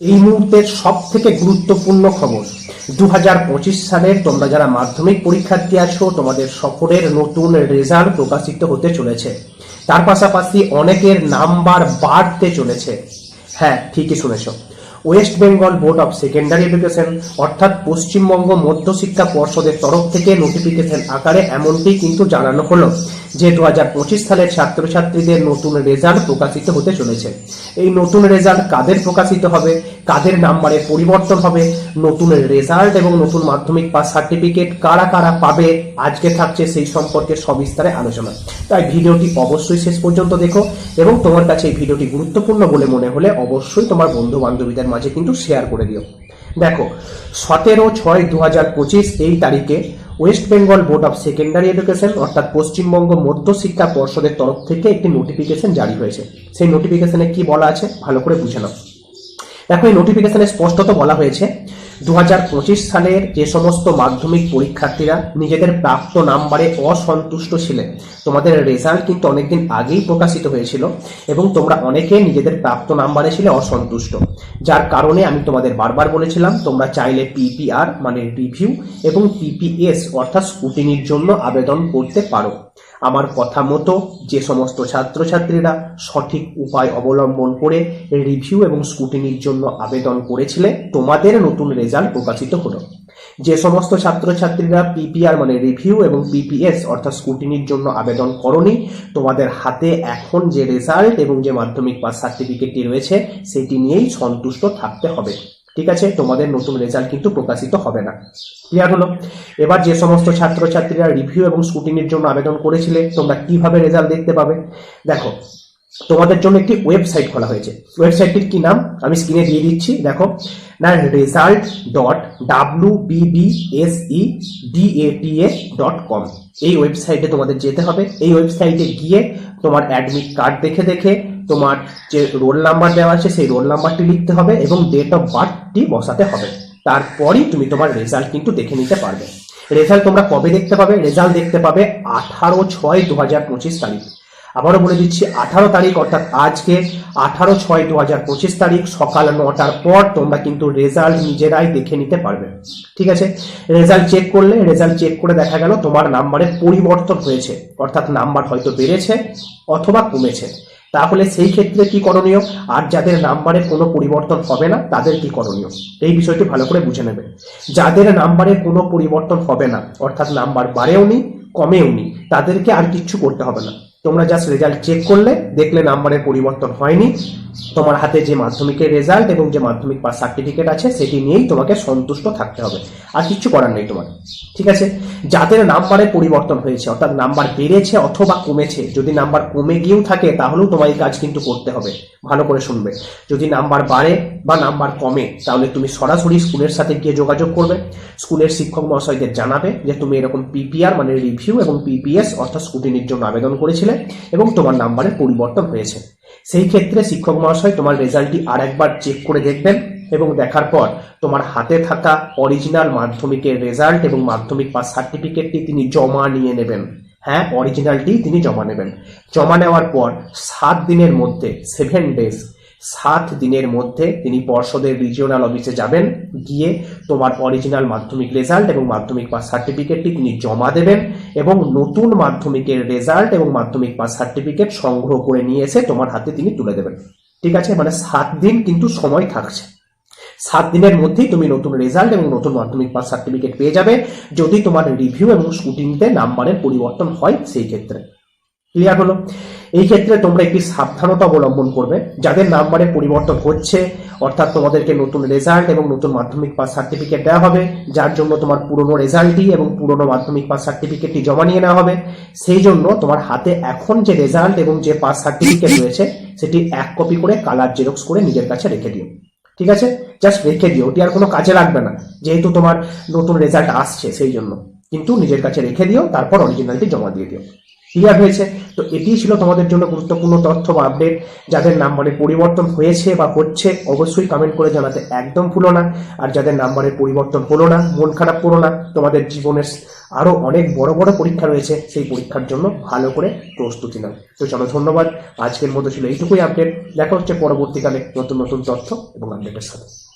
এই মুহূর্তের সব থেকে গুরুত্বপূর্ণ খবর। দু সালের তোমরা যারা মাধ্যমিক পরীক্ষার্থী আছো, তোমাদের সকলের নতুন রেজাল্ট প্রকাশিত হতে চলেছে। তার পাশাপাশি অনেকের নাম্বার বাড়তে চলেছে। হ্যাঁ ঠিকই শুনেছ। West Bengal Board of Secondary Education, অর্থাৎ পশ্চিমবঙ্গ মধ্যশিক্ষা পর্ষদের তরফ থেকে নোটিফিকেশন আকারে এমনটি কিন্তু জানানো হলো যে দু হাজার পঁচিশ সালের ছাত্রছাত্রীদের নতুন রেজাল্ট প্রকাশিত হতে চলেছে। এই নতুন রেজাল্ট কাদের প্রকাশিত হবে? কাদের নাম্বারে পরিবর্তন হবে? নতুন রেজাল্ট এবং নতুন মাধ্যমিক পাস সার্টিফিকেট কারা কারা পাবে? আজকে থাকছে সেই সম্পর্কে সবিস্তারে আলোচনা। তাই ভিডিওটি অবশ্যই শেষ পর্যন্ত দেখো এবং তোমার কাছে এই ভিডিওটি গুরুত্বপূর্ণ বলে মনে হলে অবশ্যই তোমার বন্ধু বান্ধবীদের মাঝে কিন্তু শেয়ার করে দিও। দেখো, সতেরো ছয় দু হাজার পঁচিশ এই তারিখে West Bengal Board of Secondary Education অর্থাৎ পশ্চিমবঙ্গ মধ্যশিক্ষা পর্ষদের তরফ থেকে একটি নোটিফিকেশন জারি হয়েছে। সেই নোটিফিকেশনে কি বলা আছে? ভালো করে বুঝে নাও। দেখো, এই নোটিফিকেশনে স্পষ্টত বলা হয়েছে দু হাজার পঁচিশ সালের যে সমস্ত মাধ্যমিক পরীক্ষার্থীরা নিজেদের প্রাপ্ত নাম্বারে অসন্তুষ্ট ছিলেন তোমাদের রেজাল্ট কিন্তু অনেকদিন আগেই প্রকাশিত হয়েছিল এবং তোমরা অনেকে নিজেদের প্রাপ্ত নাম্বারে ছিলে অসন্তুষ্ট। যার কারণে আমি তোমাদের বারবার বলেছিলাম, তোমরা চাইলে পিপিআর মানে রিভিউ এবং পিপিএস অর্থাৎ স্কুটিনির জন্য আবেদন করতে পারো। আমার কথা মতো যে সমস্ত ছাত্রছাত্রীরা সঠিক উপায় অবলম্বন করে রিভিউ এবং স্কুটিনির জন্য আবেদন করেছিলে, তোমাদের নতুন রেজাল্ট প্রকাশিত হলো। যে সমস্ত ছাত্রছাত্রীরা পিপিআর মানে রিভিউ এবং পিপিএস অর্থাৎ স্কুটিনির জন্য আবেদন করনি, তোমাদের হাতে এখন যে রেজাল্ট এবং যে মাধ্যমিক পাস সার্টিফিকেটটি রয়েছে, সেটি নিয়েই সন্তুষ্ট থাকতে হবে। ঠিক আছে? তোমাদের নতুন রেজাল্ট কিন্তু প্রকাশিত হবে না। ক্লিয়ার হলো? এবার যে সমস্ত ছাত্রছাত্রীরা রিভিউ এবং স্কুটিনির জন্য আবেদন করেছিলে, তোমরা কীভাবে রেজাল্ট দেখতে পাবে? দেখো, তোমাদের জন্য একটি ওয়েবসাইট খোলা হয়েছে। ওয়েবসাইটটির কি নাম? আমি স্ক্রিনে দিয়ে দিচ্ছি। দেখো, না result dot W BBSE D A T A dot com এই ওয়েবসাইটে তোমাদের যেতে হবে। এই ওয়েবসাইটে গিয়ে তোমার অ্যাডমিট কার্ড দেখে দেখে তোমার যে রোল নাম্বার দেওয়া আছে, সেই রোল নাম্বারটি লিখতে হবে এবং ডেট অফ বার্থটি বসাতে হবে। তারপরই তুমি তোমার রেজাল্ট কিন্তু দেখে নিতে পারবে। রেজাল্ট তোমরা কবে দেখতে পাবে? রেজাল্ট দেখতে পাবে আঠারো ছয় দু হাজার পঁচিশ তারিখ। আবারও বলে দিচ্ছি, আঠারো তারিখ, অর্থাৎ আজকে আঠারো ছয় দু হাজার পঁচিশ তারিখ সকাল নটার পর তোমরা কিন্তু রেজাল্ট নিজেরাই দেখে নিতে পারবে। ঠিক আছে? রেজাল্ট চেক করলে রেজাল্ট চেক করে দেখা গেল তোমার নাম্বারে পরিবর্তন হয়েছে। অর্থাৎ নাম্বার হয়তো বেড়েছে অথবা কমেছে। তাহলে সেই ক্ষেত্রে কি করণীয়? আর যাদের নাম্বারে কোনো পরিবর্তন হবে না, তাদের কি করণীয়? এই বিষয়টি ভালো করে বুঝে নেবে। যাদের নাম্বারে কোনো পরিবর্তন হবে না, অর্থাৎ নাম্বার বাড়েও নি, কমেও নি, তাদেরকে আর কিচ্ছু করতে হবে না। তোমরা জাস্ট রেজাল্ট চেক করলে, দেখলে নাম্বারের পরিবর্তন হয়নি। তোমার হাতে যে মাধ্যমিকের রেজাল্ট এবং যে মাধ্যমিক পাস সার্টিফিকেট আছে, সেটি নিয়েই তোমাকে সন্তুষ্ট থাকতে হবে। আর কিচ্ছু করার নেই তোমার। ঠিক আছে? যাদের নাম্বারে পরিবর্তন হয়েছে, অর্থাৎ নাম্বার বেড়েছে অথবা কমেছে, যদি নাম্বার কমে গিয়েও থাকে, তাহলেও তোমার এই কাজ কিন্তু করতে হবে। ভালো করে শুনবে। যদি নাম্বার বাড়ে বা নাম্বার কমে, তাহলে তুমি সরাসরি স্কুলের সাথে গিয়ে যোগাযোগ করবে। স্কুলের শিক্ষক মহাশয়দের জানাবে যে তুমি এরকম পিপিআর মানে রিভিউ এবং পিপিএস অর্থাৎ স্কুটিনির জন্য আবেদন করেছিলে এবং তোমার নাম্বারের পরিবর্তন হয়েছে। সেই ক্ষেত্রে শিক্ষক মহাশয় তোমার রেজাল্টটি আর একবার চেক করে দেখবেন এবং দেখার পর তোমার হাতে থাকা অরিজিনাল মাধ্যমিকের রেজাল্ট এবং মাধ্যমিক পাস সার্টিফিকেটটি তিনি জমা নিয়ে নেবেন। হ্যাঁ অরিজিনালটি তিনি জমা নেবেন। জমা নেওয়ার পর সাত দিনের মধ্যে সেভেন ডেজ সাত দিনের মধ্যে তিনি পর্ষদের রিজিওনাল অফিসে যাবেন। গিয়ে তোমার অরিজিনাল মাধ্যমিক রেজাল্ট এবং মাধ্যমিক পাস সার্টিফিকেটটি তিনি জমা দেবেন। এবং নতুন মাধ্যমিকের রেজাল্ট এবং মাধ্যমিক পাস সার্টিফিকেট সংগ্রহ করে নিয়ে এসে তোমার হাতে তিনি তুলে দেবেন। ঠিক আছে? মানে সাত দিন কিন্তু সময় থাকছে। সাত দিনের মধ্যেই তুমি নতুন রেজাল্ট এবং নতুন মাধ্যমিক পাস সার্টিফিকেট পেয়ে যাবে। যদি তোমার রিভিউ এবং শুটিংতে নাম্বারের পরিবর্তন হয় সেই ক্ষেত্রে। ক্লিয়ার হলো? এই ক্ষেত্রে তোমরা একটি সাবধানতা অবলম্বন করবে। যাদের নাম্বারে পরিবর্তন হচ্ছে অর্থাৎ তোমাদেরকে নতুন রেজাল্ট এবং নতুন মাধ্যমিক পাস সার্টিফিকেট দেওয়া হবে, যার জন্য তোমার পুরনো রেজাল্টই এবং পুরনো মাধ্যমিক পাস সার্টিফিকেটটি জমা নিয়ে নেওয়া হবে। সেই জন্য তোমার হাতে এখন যে রেজাল্ট এবং যে পাস সার্টিফিকেট রয়েছে, সেটি এক কপি করে কালার জেরক্স করে নিজের কাছে রেখে দিও। ঠিক আছে? জাস্ট রেখে দিও, ওটি আর কোনো কাজে লাগবে না। যেহেতু তোমার নতুন রেজাল্ট আসছে, সেই জন্য। কিন্তু নিজের কাছে রেখে দিও, তারপর অরিজিনালটি জমা দিয়ে দিও। ক্লিয়ার হয়েছে? তো এটি ছিল তোমাদের জন্য গুরুত্বপূর্ণ তথ্য বা আপডেট যাদের নাম্বারে পরিবর্তন হয়েছে বা হচ্ছে, অবশ্যই কমেন্ট করে জানাতে একদম ভুলো না। আর যাদের নাম্বারের পরিবর্তন হলো না, মন খারাপ করো না। তোমাদের জীবনের আরও অনেক বড় বড় পরীক্ষা রয়েছে, সেই পরীক্ষার জন্য ভালো করে প্রস্তুতি নাও। তো চলো, ধন্যবাদ। আজকের মতো ছিল এইটুকুই আপডেট দেখা হচ্ছে পরবর্তীকালে নতুন নতুন তথ্য এবং আপডেটের সাথে।